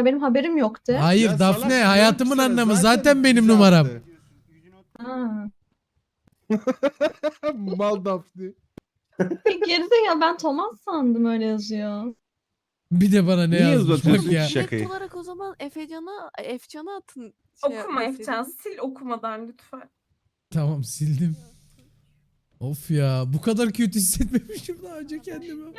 arkadaşlar benim haberim yoktu. Hayır Ya Dafne salak, hayatımın sana, anlamı zaten benim bizi numaram. attı. Ha. Mal Daphne. Gerizekalı ben Thomas sandım öyle yazıyor. Bir de bana ne Niye yazmış uzatıyorsun ya. ki? Şakayı. Direkt olarak o zaman Efecan'a Efcan'a atın. şey Okuma yapmasaydı. Efcan. Sil okumadan lütfen. Tamam sildim. Of ya bu kadar kötü hissetmemişim daha önce kendimi.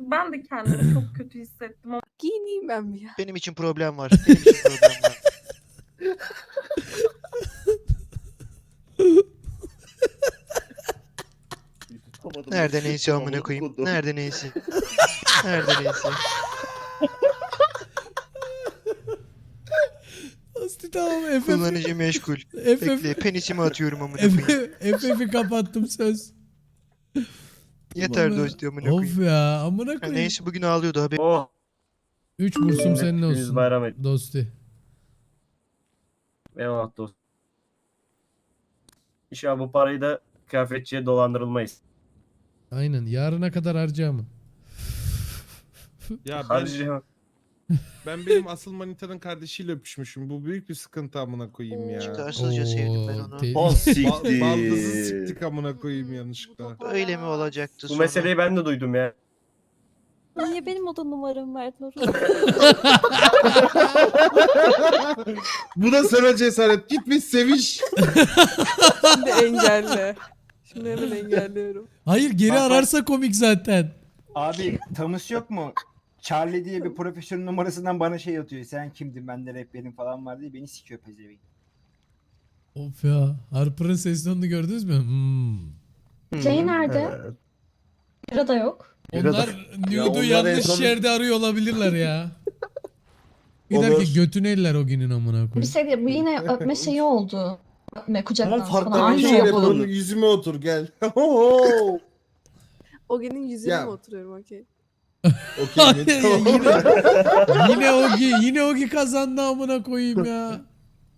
Ben de kendimi çok kötü hissettim ama Giyineyim ben bir ya. Benim için problem var. Benim için problem var. Nerede neyse amına koyayım. Nerede neyse. Nerede neyse. Asti tamam FF. Kullanıcı meşgul. Bekle FF. penisimi atıyorum amına koyayım. FF'i kapattım söz. Yeter dost amına Of koyayım. ya amına Ha, koyayım. neyse bugün ağlıyordu haber. Oh. 3 bursum senin hepiniz olsun. bayram et. Dosti. Eyvallah dost. İnşallah bu parayı da kıyafetçiye dolandırılmayız. Aynen yarına kadar harcama. Ya ben, Harcayacağım. Ben benim asıl manitanın kardeşiyle öpüşmüşüm. Bu büyük bir sıkıntı amına koyayım ya. Çıkarsızca sevdim ben onu. te- O Ba- baldızı siktik amına koyayım yanlışlıkla. Öyle mi olacaktı Bu sonra? meseleyi ben de duydum ya. Niye benim oda numaramı verdin oraya? Bu da sana cesaret. Gitmiş seviş. Şimdi engelle. Şimdi hemen engelliyorum. Hayır geri Bak, bak. ararsa komik zaten. Abi Tamus yok mu? Charlie diye bir profesörün numarasından bana şey atıyor. Sen kimdin bende rehberin falan var diye beni sikiyor pezevenk. Of ya. Harper'ın ses tonunu gördünüz mü? Hmm. Jay nerede? Bira da yok. Onlar Ya nude'u onlar yanlış son- yerde arıyor olabilirler ya. Gider ki götünü eller o günün amına Bir koyayım. şey diyeyim, bu yine öpme şeyi oldu. Öpme kucaktan Ama farklı falan. bir Aynı şey yapalım. Yüzüme otur gel. Oho. Oge'nin yüzüne Ya. mi oturuyorum okey? Okey. Tamam. yine, yine Ogi, yine Ogi kazandı amına koyayım ya.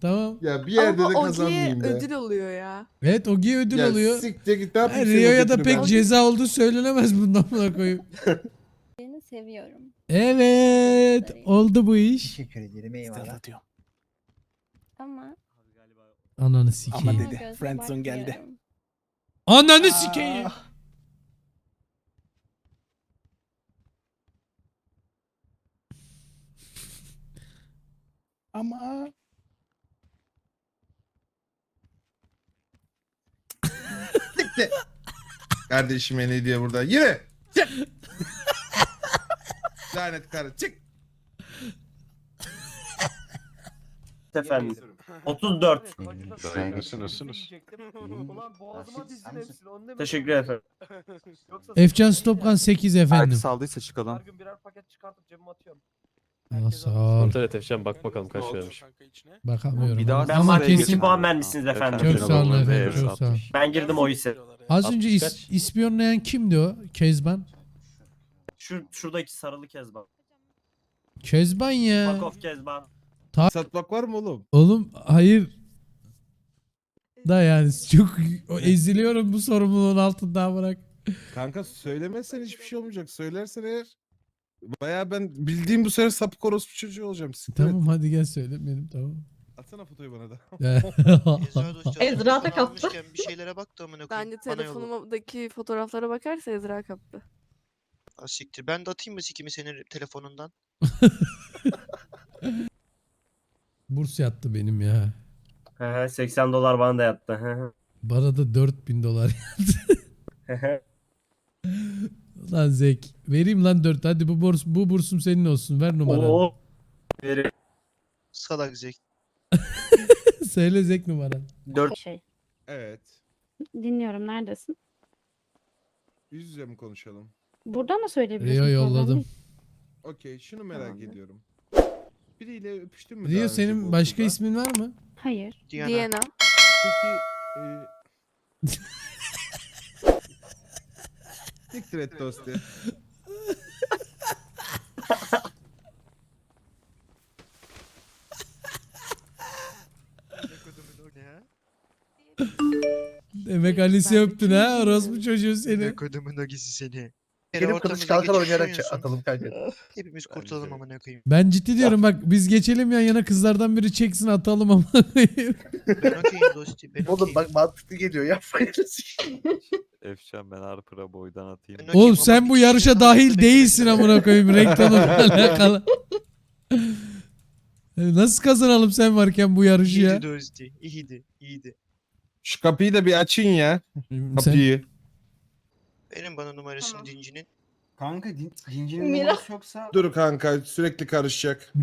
Tamam. ya bir yerde de Ama Oge'ye kazanmayayım be. ödül oluyor ya. Evet Ogi ödül Ya alıyor. Siktir git ne Ha, yapayım senin Rio'ya da pek ben? ceza olduğu söylenemez bundan amına koyayım. Seni seviyorum. Evet. Oldu bu iş. Teşekkür ederim eyvallah. Ama Ananı sikeyim. ama dedi, gözle friendzone geldi. bakmıyorum. Ananı sikeyim. Ama Kardeşime ne diyor burada? Yine. Çık. Lanet karı çık. Efendim. 34. Teşekkür ederim. Efcan Stopkan 8 efendim. saldıysa çıkalım. gün birer paket çıkartıp cebime atıyorum. Aa, sağ ol. Evet Efşan bak bakalım kaç vermiş. Bakamıyorum. Bir daha ama- Ben ama marketing kesin. puan vermişsiniz efendim. Çok sağ olun efendim. Evet, Çok sağ olun. Ben girdim o ise. Az önce is- kaç? ispiyonlayan kimdi o? Kezban. Şu şuradaki sarılı kezban. Kezban ya. Fuck off kezban. Satmak var mı oğlum? Oğlum hayır. Da yani çok o eziliyorum bu sorumluluğun altında bırak. Kanka söylemezsen hiçbir şey olmayacak. Söylersen eğer Baya ben bildiğim bu sefer sapık orospu çocuğu olacağım. Siktir et. Tamam hadi gel söyle benim tamam. Atsana fotoyu bana da. Ezra dost Ezra da kaptı. almışken Bir şeylere bak da amına koyayım. Bana yolla. telefonumdaki fotoğraflara bakarsa Ezra kaptı. Ha, siktir. Ben de atayım mı sikimi senin telefonundan? Burs yattı benim ya. Hı hı, 80 dolar bana da yattı. Hı hı. Bana da 4000 dolar. Hı hı. lan Zek. Vereyim lan 4. Hadi bu burs bu bursum senin olsun. Ver numaranı. Oo. Veri- Salak zek. Söyle Zek numaranı. 4 Şey, Evet. dinliyorum. Neredesin? Yüz yüze mi konuşalım? Buradan da söyleyebilirsin. Rio problem yolladım. değil. Okey şunu merak Tamamdır. ediyorum. Biriyle öpüştün mü daha Rio önce senin başka okulda? ismin var mı? Hayır. Diana. Diana. Peki e... Siktir et dostu. Demek Alice'i öptün ha. Orospu çocuğu seni. kodumun o gizli seni. Gelip kılıç kalkan oynayarak atalım kanka. Hepimiz kurtulalım amına koyayım. Ben ciddi diyorum bak biz geçelim yan yana kızlardan biri çeksin atalım ama. Ben okeyim dosti. Ben Oğlum okeyim. bak mantıklı geliyor yapmayın. Efşan ben Harper'a boydan atayım. Ben Oğlum sen bu yarışa dahil değilsin amına koyayım renk tonuyla alakalı. Nasıl kazanalım sen varken bu yarışı ya? İyiydi dosti. İyiydi. iyiydi. Şu kapıyı da bir açın ya. Sen, Kapıyı. Verin bana numarasını Tamam. dincinin. Kanka din, dincinin Mira. numarası yoksa Dur kanka sürekli karışacak.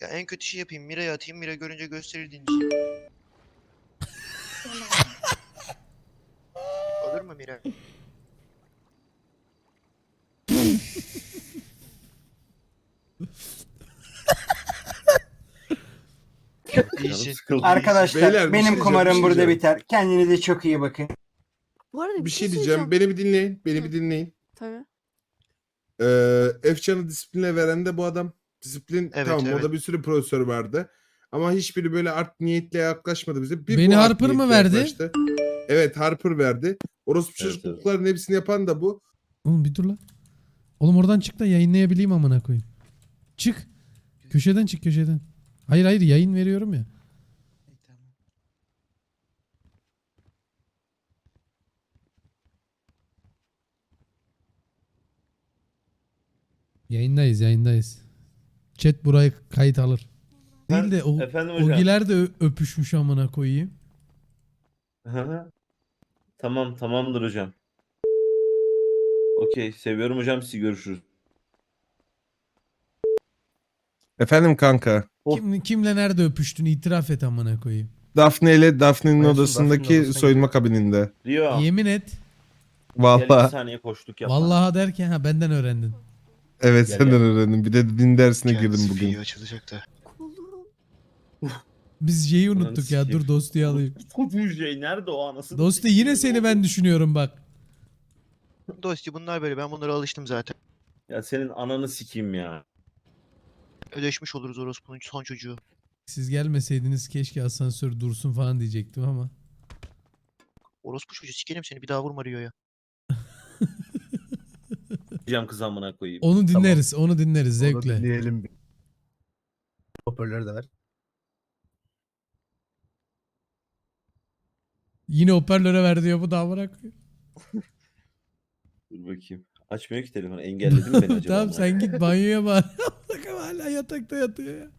Ya en kötü şey yapayım. Mira'ya atayım. Mira görünce gösterir dinciyi. Olur mu Mira? İyisin. arkadaşlar Beyler, bir benim şey diyeceğim, kumarım bir şey burada diyeceğim. biter. Kendinize çok iyi bakın. Bu arada Bir şey diyeceğim. Beni bir dinleyin. Beni bir dinleyin. Tabii. Ee, Efcan'ı disipline veren de bu adam. Disiplin Evet, tamam evet. orada bir sürü profesör vardı. Ama hiçbiri böyle art niyetle yaklaşmadı bize. Bir Beni bu art Harper mı niyetle verdi? yaklaştı. Evet Harper verdi. Orospu Evet, çocuklukların hepsini yapan da bu. Oğlum bir dur lan. Oğlum oradan çık da yayınlayabileyim amına koyayım. Çık. Köşeden çık köşeden. Hayır hayır yayın veriyorum ya. Yayındayız yayındayız. Chat burayı kayıt alır. Değil de o, Efendim Ogiler de ö- öpüşmüş amına koyayım. Tamam tamamdır hocam. Okey seviyorum hocam sizi görüşürüz. Efendim kanka. Kim, kimle nerede öpüştün itiraf et amına koyayım. Daphne ile Daphne'nin odasındaki Daphne'nin odasına soyunma kabininde. Rio Yemin et. gel bir Vallahi. saniye koştuk yap. Vallahi derken ha benden öğrendin. Evet Gel, senden gel. öğrendim. Bir de din dersine girdim bugün. açılacak da. Kolum. Biz şeyi Ulan unuttuk ya. sikeyim. Dur Dosti'yi alayım. Bu şey nerede o anasını? Dosti yine seni ben düşünüyorum bak. Dosti bunlar böyle. Ben bunlara alıştım zaten. Ya senin ananı sikeyim ya. Ödeşmiş oluruz orospunun son çocuğu. Siz gelmeseydiniz keşke asansör dursun falan diyecektim ama. Orospu çocuğu sikerim seni bir daha vurma Rio'ya. Diyeceğim kız amına koyayım. Onu dinleriz, onu dinleriz Onu zevkle. dinleyelim bir. Hoparlör de ver. Yine hoparlöre ver diyor bu da bırak. Dur bakayım. Açmıyor ki telefonu. Engelledin mi beni acaba? tamam sen git banyoya bak. Hala yatakta yatıyor ya.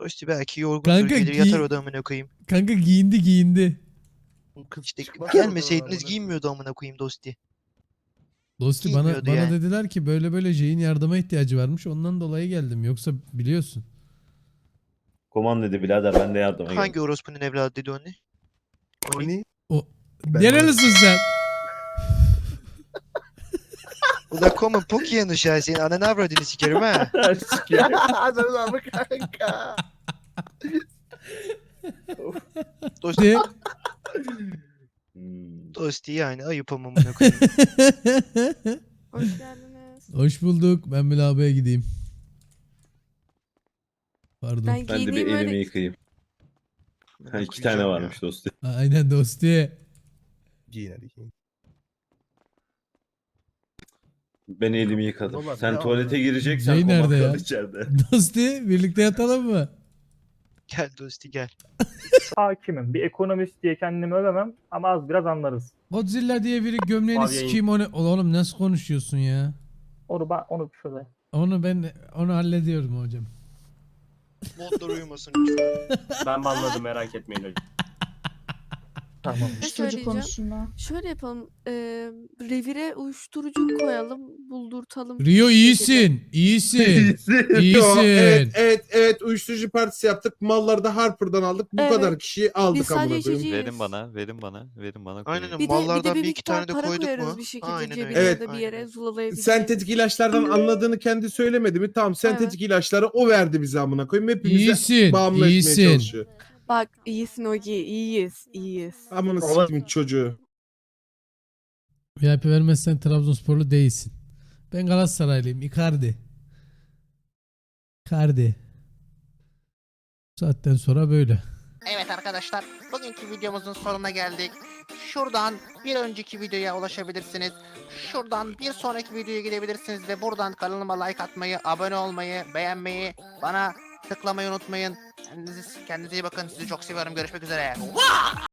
Dosti belki yorgundur Kanka, gelir giy- yatar o da amına koyayım. Kanka giyindi giyindi. İşte Çıkmaz gelmeseydiniz oradan, giyinmiyordu amına koyayım Dosti. Dosti bana Giymiyordu bana yani. dediler ki böyle böyle Jay'in yardıma ihtiyacı varmış. Ondan dolayı geldim. Yoksa biliyorsun. Koman dedi birader ben de yardıma geldim. Hangi orospunun evladı dedi o ne? O ne? Ben Nerelisin sen? Ula common poki yanlış ya senin ananı avradını sikerim ha. Adamın amı kanka. Dosti, De- Hmm. Dosti yani ayıp ama amına koyayım. Hoş geldiniz. Hoş bulduk. Ben bir lavaboya gideyim. Pardon. Ben Ben de bir giyineyim elimi öyle. yıkayayım. Ha, iki tane varmış dostu. Aynen Dosti. Giyin hadi giyin. Ben elimi yıkadım. Ulan Sen ya tuvalete gireceksen koman nerede ya? içeride. Dosti birlikte yatalım mı? Gel Dosti gel. Hakimim. Bir ekonomist diye kendimi övemem ama az biraz anlarız. Godzilla diye biri gömleğini Abi yayın- sikeyim onu. Oğlum nasıl konuşuyorsun ya? Onu ben onu şöyle. Onu ben onu hallediyorum hocam. Modlar uyumasın lütfen. ben banladım merak etmeyin hocam. Tamam. Uyuşturucu söyleyeceğim? konusunda. Şöyle yapalım. E, revire uyuşturucu koyalım. Buldurtalım. Rio iyisin. iyisin. İyisin. evet, evet, evet. Uyuşturucu partisi yaptık. Malları da Harper'dan aldık. Bu Evet. kadar kişiyi aldık Biz amına sadece koyayım. içeceğiz. Verin bana, verin bana, verin bana. Aynen koyayım. Bir de, bir de Mallardan bir bir iki miktar tane de para koyduk koyarız mu? bir şekilde Aynen cebine öyle. Evet. ya da bir yere Aynen. zulalayabiliriz. Sentetik ilaçlardan anladığını kendi söylemedi mi? Tamam sentetik ilaçları o verdi bize amına koyayım. Hepimize İyisin. bağımlı etmeye İyisin. çalışıyor. Bak iyisin Ogi. iyiyiz. iyiyiz. Amına Ola- sikim çocuğu. VIP vermezsen Trabzonsporlu değilsin. Ben Galatasaraylıyım. Icardi. Icardi. Bu Saatten sonra böyle. Evet arkadaşlar bugünkü videomuzun sonuna geldik. şuradan bir önceki videoya ulaşabilirsiniz. Şuradan bir sonraki videoya gidebilirsiniz ve buradan kanalıma like atmayı, abone olmayı, beğenmeyi, bana tıklamayı unutmayın. Kendinize, kendinize iyi bakın. Sizi çok seviyorum. Görüşmek üzere.